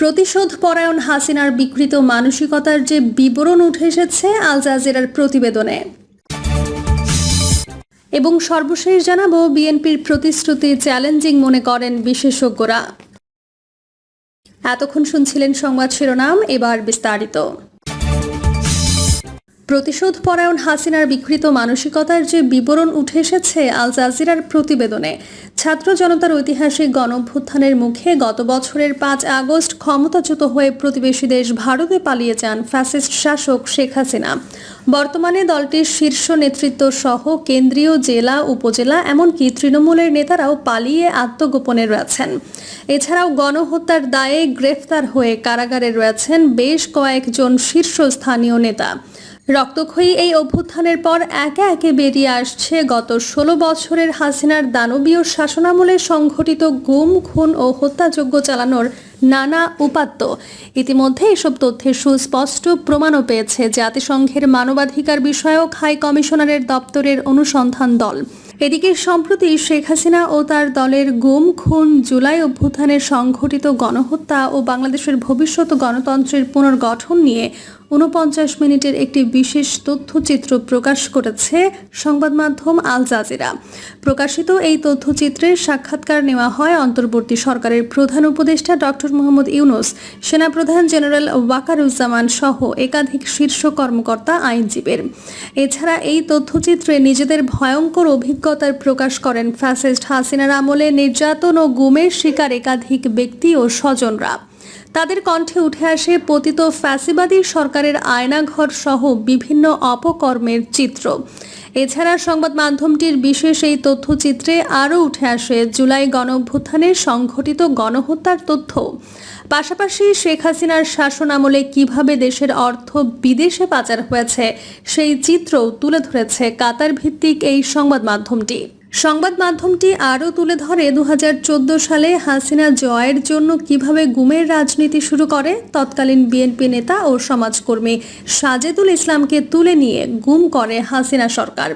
প্রতিশোধ পরায়ণ হাসিনার বিকৃত মানসিকতার যে বিবরণ উঠে এসেছে আল জাজিরার প্রতিবেদনে। এবং সর্বশেষ জানাব, বিএনপির প্রতিশ্রুতি চ্যালেঞ্জিং মনে করেন বিশেষজ্ঞরা। এতক্ষণ শুনছিলেন সংবাদ শিরোনাম, এবার বিস্তারিত। প্রতিশোধ পরায়ণ হাসিনার বিকৃত মানসিকতার যে বিবরণ উঠে এসেছে আল জাজিরার প্রতিবেদনে, ছাত্র জনতার ঐতিহাসিক গণভ্যুত্থানের মুখে গত বছরের পাঁচ আগস্ট ক্ষমতাচ্যুত হয়ে প্রতিবেশী দেশ ভারতে পালিয়ে যান ফ্যাসিস্ট শাসক শেখ হাসিনা। বর্তমানে দলটির শীর্ষ নেতৃত্ব সহ কেন্দ্রীয় জেলা, উপজেলা, এমনকি তৃণমূলের নেতারাও পালিয়ে আত্মগোপনে রয়েছেন। এছাড়াও গণহত্যার দায়ে গ্রেফতার হয়ে কারাগারে রয়েছেন বেশ কয়েকজন শীর্ষস্থানীয় নেতা। রক্তক্ষয়ী এই অভ্যুত্থানের পর একে একে বেরিয়ে আসছে গত ষোলো বছরের হাসিনার দানবীয় শাসনামলে সংঘটিত গুম, খুন ও হত্যাযজ্ঞ চালানোর নানা উপাত্ত। ইতিমধ্যে এসব তথ্যের সুস্পষ্ট প্রমাণও পেয়েছে জাতিসংঘের মানবাধিকার বিষয়ক হাই কমিশনারের দপ্তরের অনুসন্ধান দল। এদিকে সম্প্রতি শেখ হাসিনা ও তার দলের গুম, খুন, জুলাই অভ্যুত্থানের সংঘটিত গণহত্যা ও বাংলাদেশের ভবিষ্যৎ গণতন্ত্রের পুনর্গঠন নিয়ে উনপঞ্চাশ মিনিটের একটি বিশেষ তথ্যচিত্র প্রকাশ করেছে সংবাদ মাধ্যম আল জাজিরা। প্রকাশিত এই তথ্যচিত্রের সাক্ষাৎকার নেওয়া হয় অন্তর্বর্তী সরকারের প্রধান উপদেষ্টা ডক্টর মোহাম্মদ ইউনুস, সেনাপ্রধান জেনারেল ওয়াকারুজ্জামান সহ একাধিক শীর্ষ কর্মকর্তা আইনজীবীর। এছাড়া এই তথ্যচিত্রে নিজেদের ভয়ঙ্কর অভিজ্ঞতার প্রকাশ করেন ফ্যাসিস্ট হাসিনার আমলে নির্যাতন ও গুমের শিকার একাধিক ব্যক্তি ও স্বজনরা। তাদের কণ্ঠে উঠে আসে পতিত ফ্যাসিবাদী সরকারের আয়নাঘর সহ বিভিন্ন অপকর্মের চিত্র। এছাড়া সংবাদ মাধ্যমটির বিশেষ এই তথ্যচিত্রে আরও উঠে আসে জুলাই গণঅভ্যুত্থানের সংঘটিত গণহত্যার তথ্য। পাশাপাশি শেখ হাসিনার শাসন আমলে কীভাবে দেশের অর্থ বিদেশে পাচার হয়েছে, সেই চিত্রও তুলে ধরেছে কাতার ভিত্তিক এই সংবাদ মাধ্যমটি। সংবাদ মাধ্যমটি আরও তুলে ধরে, দুহাজার চোদ্দ সালে হাসিনা জয়ের জন্য কীভাবে গুমের রাজনীতি শুরু করে, তৎকালীন বিএনপি নেতা ও সমাজকর্মী সাজেদুল ইসলামকে তুলে নিয়ে গুম করে হাসিনা সরকার।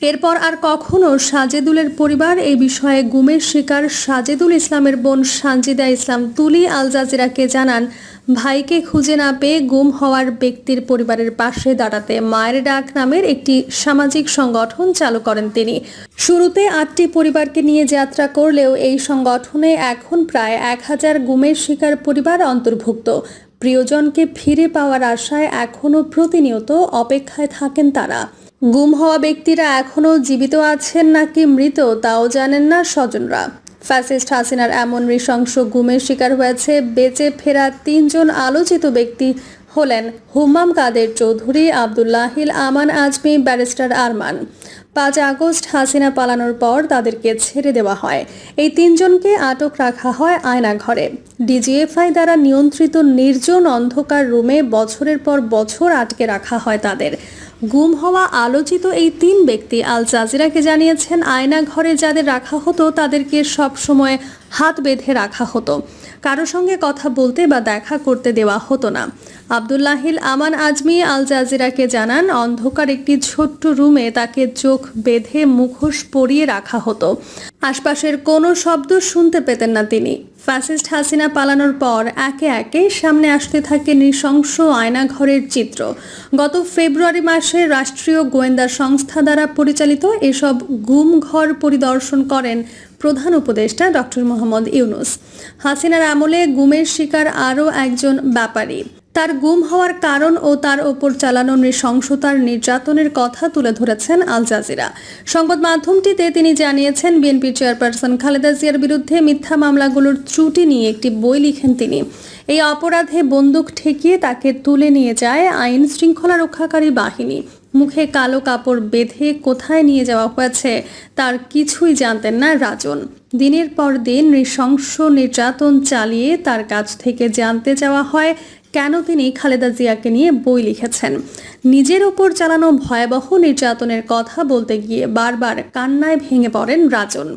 এরপর আর কখনো সাজেদুলের পরিবার এই বিষয়ে গুমের শিকার সাজেদুল ইসলামের বোন সানজিদা ইসলাম তুলি আল জাজিরাকে জানান ভাইকে খুঁজে না পেয়ে গুম হওয়ার ব্যক্তির পরিবারের পাশে দাঁড়াতে মায়ের ডাক নামের একটি সামাজিক সংগঠন চালু করেন তিনি। শুরুতে আটটি পরিবারকে নিয়ে যাত্রা করলেও এই সংগঠনে এখন প্রায় এক হাজার গুমের শিকার পরিবার অন্তর্ভুক্ত। প্রিয়জনকে ফিরে পাওয়ার আশায় এখনও প্রতিনিয়ত অপেক্ষায় থাকেন তারা। গুম হওয়া ব্যক্তিরা এখনও জীবিত আছেন নাকি মৃত তাও জানেন না স্বজনরা। ফ্যাসিস্ট হাসিনার এমন নৃশংস গুমের শিকার হয়েছে, বেঁচে ফেরা তিনজন আলোচিত ব্যক্তি হলেন হুমাম কাদের চৌধুরী, আবদুল্লাহিল আমান আজমি, ব্যারিস্টার আরমান। পাঁচ আগস্ট হাসিনা পালানোর পর তাদেরকে ছেড়ে দেওয়া হয়। এই তিনজনকে আটক রাখা হয় আয়নাঘরে। ডিজিএফআই দ্বারা নিয়ন্ত্রিত নির্জন অন্ধকার রুমে বছরের পর বছর আটকে রাখা হয় তাদের। গুম হওয়া আলোচিত এই তিন ব্যক্তি আল জাজিরাকে জানিয়েছেন আয়না ঘরে যাদের রাখা হতো তাদেরকে সবসময় হাত বেঁধে রাখা হতো। কারও সঙ্গে কথা বলতে বা দেখা করতে দেওয়া হতো না। আবদুল্লাহিল আমান আজমি আল জাজিরাকে জানান, অন্ধকার একটি ছোট্ট রুমে তাকে চোখ বেঁধে মুখোশ পরিয়ে রাখা হতো। আশপাশের কোনো শব্দ শুনতে পেতেন না তিনি। ফ্যাসিস্ট হাসিনা পালানোর পর একে একে সামনে আসতে থাকে নৃশংস আয়নাঘরের চিত্র। গত ফেব্রুয়ারি মাসে রাষ্ট্রীয় গোয়েন্দা সংস্থা দ্বারা পরিচালিত এসব গুম ঘর পরিদর্শন করেন প্রধান উপদেষ্টা ডক্টর মোহাম্মদ ইউনুস। হাসিনার আমলে গুমের শিকার আরও একজন ব্যাপারী। তার গুম হওয়ার কারণ ও তার ওপর চালানো নৃশংসতার নির্যাতনের কথা তুলে ধরেছেন আল জাজিরা। সংবাদ মাধ্যমটিতে তিনি জানিয়েছেন বিএনপি চেয়ারপারসন খালেদা জিয়ার বিরুদ্ধে মিথ্যা মামলাগুলোর ত্রুটি নিয়ে একটি বই লিখেন তিনি। এই অপরাধে বন্দুক ঠেকিয়ে তাকে তুলে নিয়ে যায় আইন শৃঙ্খলা রক্ষাকারী বাহিনী। মুখে কালো কাপড় বেঁধে কোথায় নিয়ে যাওয়া হয়েছে তার কিছুই জানতেন না রাজন। দিনের পর দিন নৃশংস নির্যাতন চালিয়ে তার কাছ থেকে জানতে চাওয়া হয়, কেন তিনি খালেদা জিয়াকে নিয়ে বই লিখেছেন। নিজের ওপর চালানো ভয়াবহ নির্যাতনের কথা বলতে গিয়ে বারবার কান্নায় ভেঙে পড়েন রাজন।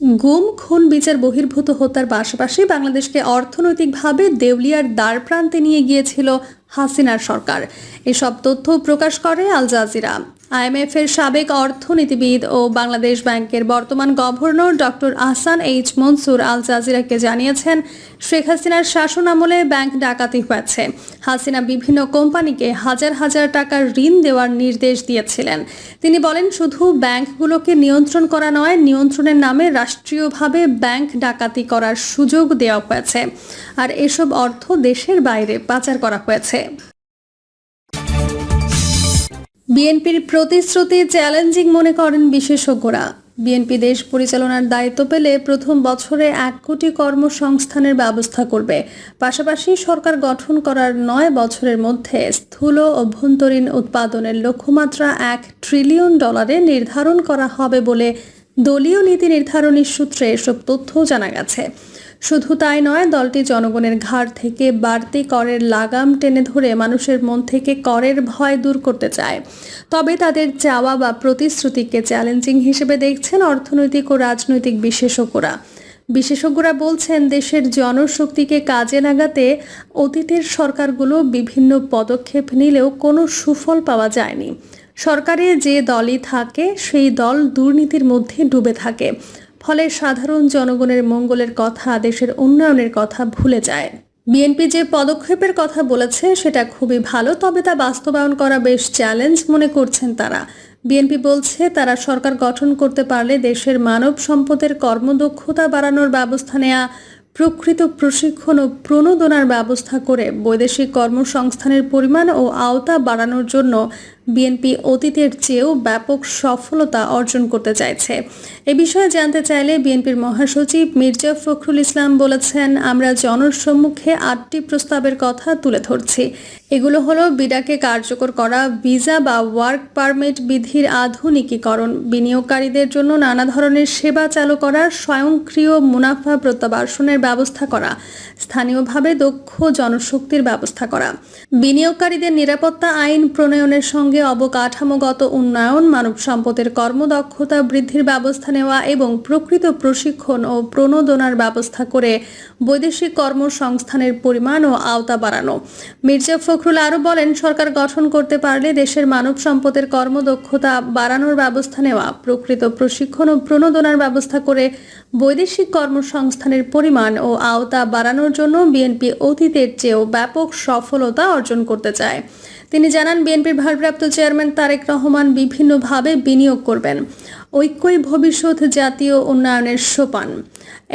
গুম, খুন, বিচার বহির্ভূত হত্যার পাশাপাশি বাংলাদেশকে অর্থনৈতিকভাবে দেউলিয়ার দ্বার প্রান্তে নিয়ে গিয়েছিল হাসিনার সরকার। এসব তথ্য প্রকাশ করে আল জাজিরা। আইএমএফ এর সাবেক অর্থনীতিবিদ ও বাংলাদেশ ব্যাংকের বর্তমান governor doctor Ahsan H Mansur আল জাজিরাকে জানিয়েছেন, শেখ হাসিনার শাসন আমলে ব্যাংক ডাকাতি হয়েছে। হাসিনা বিভিন্ন কোম্পানিকে হাজার হাজার টাকার ঋণ দেওয়ার নির্দেশ দিয়েছিলেন। তিনি বলেন, শুধু ব্যাংকগুলোকে নিয়ন্ত্রণ করা নয়, নিয়ন্ত্রণের নামে রাষ্ট্রীয়ভাবে ব্যাংক ডাকাতি করার সুযোগ দেওয়া হয়েছে। আর এসব অর্থ দেশের বাইরে পাচার করা হয়েছে। বিএনপির প্রতিশ্রুতি চ্যালেঞ্জিং মনে করেন বিশেষজ্ঞরা। বিএনপি দেশ পরিচালনার দায়িত্ব পেলে প্রথম বছরে এক কোটি কর্মসংস্থানের ব্যবস্থা করবে। পাশাপাশি সরকার গঠন করার নয় বছরের মধ্যে স্থূল অভ্যন্তরীণ উৎপাদনের লক্ষ্যমাত্রা এক ট্রিলিয়ন ডলারে নির্ধারণ করা হবে বলে দলীয় নীতি নির্ধারণী সূত্রে এসব তথ্য জানা গেছে। শুধু তাই নয়, দলটি জনগণের ঘাড় থেকে বাড়তি করের লাগাম টেনে ধরে মানুষের মন থেকে করের ভয় দূর করতে চায়। তবে তাদের চাওয়া বা প্রতিশ্রুতিকে চ্যালেঞ্জিং হিসেবে দেখছেন অর্থনৈতিক ও রাজনৈতিক বিশেষজ্ঞরা। বিশেষজ্ঞরা বলছেন, দেশের জনশক্তিকে কাজে লাগাতে অতীতের সরকারগুলো বিভিন্ন পদক্ষেপ নিলেও কোনো সুফল পাওয়া যায়নি। সরকারে যে দলই থাকে, সেই দল দুর্নীতির মধ্যে ডুবে থাকে। ফলে সাধারণ জনগণের মঙ্গলের কথা, দেশের উন্নয়নের কথা ভুলে যায়। বিএনপি যে পদক্ষেপের কথা বলেছে, সেটা খুবই ভালো, তবে তা বাস্তবায়ন করা বেশ চ্যালেঞ্জ মনে করছেন তারা। বিএনপি বলছে, তারা সরকার গঠন করতে পারলে দেশের মানব সম্পদের কর্মদক্ষতা বাড়ানোর ব্যবস্থা নেয়া, প্রকৃত প্রশিক্ষণ ও প্রণোদনার ব্যবস্থা করে বৈদেশিক কর্মসংস্থানের পরিমাণ ও আওতা বাড়ানোর জন্য বিএনপি অতীতের চেয়েও ব্যাপক সফলতা অর্জন করতে চাইছে। এ বিষয়ে জানতে চাইলে বিএনপির মহাসচিব মির্জা ফখরুল ইসলাম বলেছেন, আমরা জনসম্মুখে আটটি প্রস্তাবের কথা তুলে ধরছি। এগুলো হলো বিডাকে কার্যকর করা, ভিসা বা ওয়ার্ক পারমিট বিধির আধুনিকীকরণ, বিনিয়োগকারীদের জন্য নানা ধরনের সেবা চালু করা, স্বয়ংক্রিয় মুনাফা প্রত্যাবাসনের ব্যবস্থা করা, স্থানীয়ভাবে দক্ষ জনশক্তির ব্যবস্থা করা। বিনিয়োগকারীদের নিরাপত্তা আইন প্রণয়নের সঙ্গে অবকাঠামোগত উন্নয়ন, মানব সম্পদের কর্মদক্ষতা বৃদ্ধির ব্যবস্থা নেওয়া এবং প্রকৃত প্রশিক্ষণ ও প্রণোদনার ব্যবস্থা করে বৈদেশিক কর্মসংস্থানের পরিমাণ ও আওতা বাড়ানো। মির্জা ফখরুল আরও বলেন, সরকার গঠন করতে পারলে দেশের মানব সম্পদের কর্মদক্ষতা বাড়ানোর ব্যবস্থা নেওয়া, প্রকৃত প্রশিক্ষণ ও প্রণোদনার ব্যবস্থা করে বৈদেশিক কর্মসংস্থানের পরিমাণ ও আওতা বাড়ানোর জন্য বিএনপি অতীতের চেয়েও ব্যাপক সফলতা অর্জন করতে চায়। তিনি জানান, বিএনপির ভারপ্রাপ্ত চেয়ারম্যান তারেক রহমান বিভিন্নভাবে বিনিয়োগ করবেন। ঐক্যই ভবিষ্যৎ জাতীয় উন্নয়নের সোপান।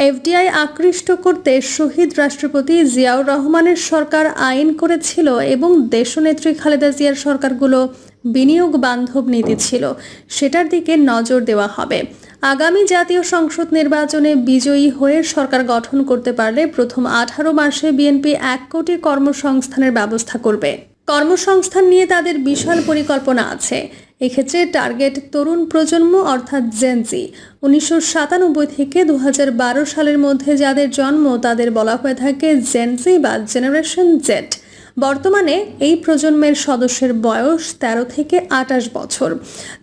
এফডিআই আকৃষ্ট করতে শহীদ রাষ্ট্রপতি জিয়াউর রহমানের সরকার আইন করেছিল এবং দেশনেত্রী খালেদা জিয়ার সরকারগুলো বিনিয়োগ বান্ধব নীতি ছিল। সেটার দিকে নজর দেওয়া হবে। আগামী জাতীয় সংসদ নির্বাচনে বিজয়ী হয়ে সরকার গঠন করতে পারলে প্রথম আঠারো মাসে বিএনপি এক কোটি কর্মসংস্থানের ব্যবস্থা করবে। কর্মসংস্থান নিয়ে তাদের বিশাল পরিকল্পনা আছে। এক্ষেত্রে টার্গেট তরুণ প্রজন্ম অর্থাৎ জেনজি উনিশশো সাতানব্বই থেকে দু হাজার বারো সালের মধ্যে যাদের জন্ম তাদের বলা হয়ে থাকে জেনজি বা জেনারেশন জেড। বর্তমানে এই প্রজন্মের সদস্যের বয়স ১৩ থেকে আটাশ বছর।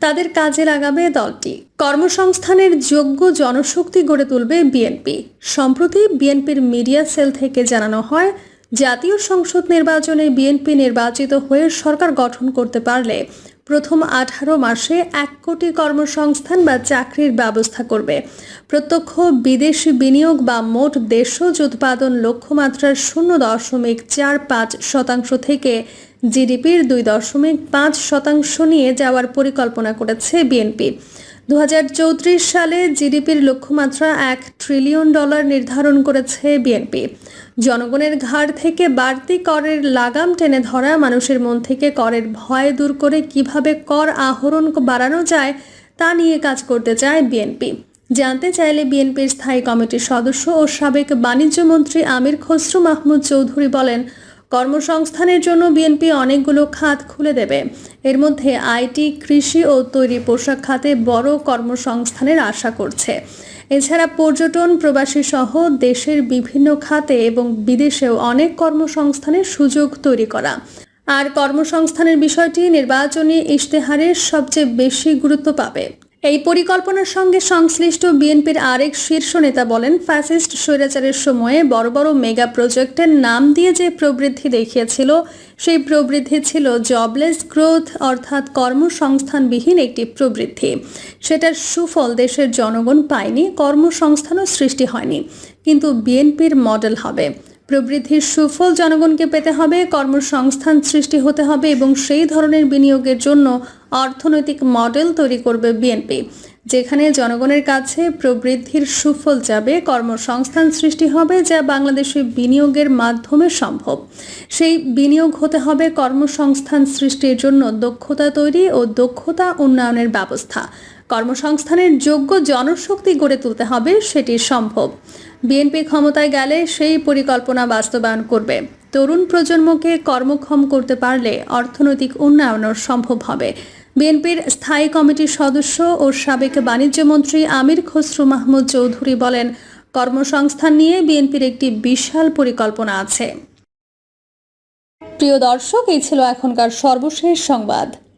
তাদের কাজে লাগাবে দলটি। কর্মসংস্থানের যোগ্য জনশক্তি গড়ে তুলবে বিএনপি। সম্প্রতি বিএনপির মিডিয়া সেল থেকে জানানো হয়, জাতীয় সংসদ নির্বাচনে বিএনপি নির্বাচিত হয়ে সরকার গঠন করতে পারলে প্রথম আঠারো মাসে এক কোটি কর্মসংস্থান বা চাকরির ব্যবস্থা করবে। প্রত্যক্ষ বিদেশি বিনিয়োগ বা মোট দেশজ উৎপাদন লক্ষ্যমাত্রার শূন্য দশমিক চার পাঁচ শতাংশ থেকে জিডিপির দুই দশমিক পাঁচ শতাংশ নিয়ে যাওয়ার পরিকল্পনা করেছে বিএনপি। দু হাজার চৌত্রিশ সালে জিডিপির লক্ষ্যমাত্রা এক ট্রিলিয়ন ডলার নির্ধারণ করেছে বিএনপি। জনগণের ঘাড় থেকে বাড়তি করের লাগাম টেনে ধরা মানুষের মন থেকে করের ভয় দূর করে কীভাবে কর আহরণ বাড়ানো যায় তা নিয়ে কাজ করতে চায় বিএনপি। জানতে চাইলে বিএনপির স্থায়ী কমিটির সদস্য ও সাবেক বাণিজ্য মন্ত্রী আমির খসরু মাহমুদ চৌধুরী বলেন কর্মসংস্থানের জন্য বিএনপি অনেকগুলো খাত খুলে দেবে। এর মধ্যে আইটি কৃষি ও তৈরি পোশাক খাতে বড় কর্মসংস্থানের আশা করছে। এছাড়া পর্যটন, প্রবাসী সহ দেশের বিভিন্ন খাতে এবং বিদেশেও অনেক কর্মসংস্থানের সুযোগ তৈরি করা। আর কর্মসংস্থানের বিষয়টি নির্বাচনী ইশতেহারের সবচেয়ে বেশি গুরুত্ব পাবে। এই পরিকল্পনার সঙ্গে সংশ্লিষ্ট বিএনপির আরেক শীর্ষ নেতা বলেন, ফ্যাসিস্ট স্বৈরাচারের সময়ে বড় বড় মেগা প্রজেক্টের নাম দিয়ে যে প্রবৃদ্ধি দেখিয়েছিল, সেই প্রবৃদ্ধি ছিল জবলেস গ্রোথ অর্থাৎ কর্মসংস্থানবিহীন একটি প্রবৃদ্ধি। সেটার সুফল দেশের জনগণ পায়নি, কর্মসংস্থানও সৃষ্টি হয়নি। কিন্তু বিএনপির মডেল হবে। প্রবৃদ্ধির সুফল জনগণকে পেতে হবে, কর্মসংস্থান সৃষ্টি হতে হবে এবং সেই ধরনের বিনিয়োগের জন্য অর্থনৈতিক মডেল তৈরি করবে বিএনপি। যেখানে জনগণের কাছে প্রবৃদ্ধির সুফল যাবে, কর্মসংস্থান সৃষ্টি হবে যা বাংলাদেশে বিনিয়োগের মাধ্যমে সম্ভব। সেই বিনিয়োগ হতে হবে কর্মসংস্থান সৃষ্টির জন্য দক্ষতা তৈরি ও দক্ষতা উন্নয়নের ব্যবস্থা। কর্মসংস্থানের যোগ্য জনশক্তি গড়ে তুলতে হবে, সেটি সম্ভব। বিএনপি ক্ষমতায় গেলে সেই পরিকল্পনা বাস্তবায়ন করবে। তরুণ প্রজন্মকে কর্মক্ষম করতে পারলে অর্থনৈতিক উন্নয়নও সম্ভব হবে। বিএনপির স্থায়ী কমিটির সদস্য ও সাবেক বাণিজ্যমন্ত্রী আমির খসরু মাহমুদ চৌধুরী বলেন, কর্মসংস্থান নিয়ে বিএনপির একটি বিশাল পরিকল্পনা আছে। প্রিয় দর্শক, এই ছিল এখনকার সর্বশেষ সংবাদ।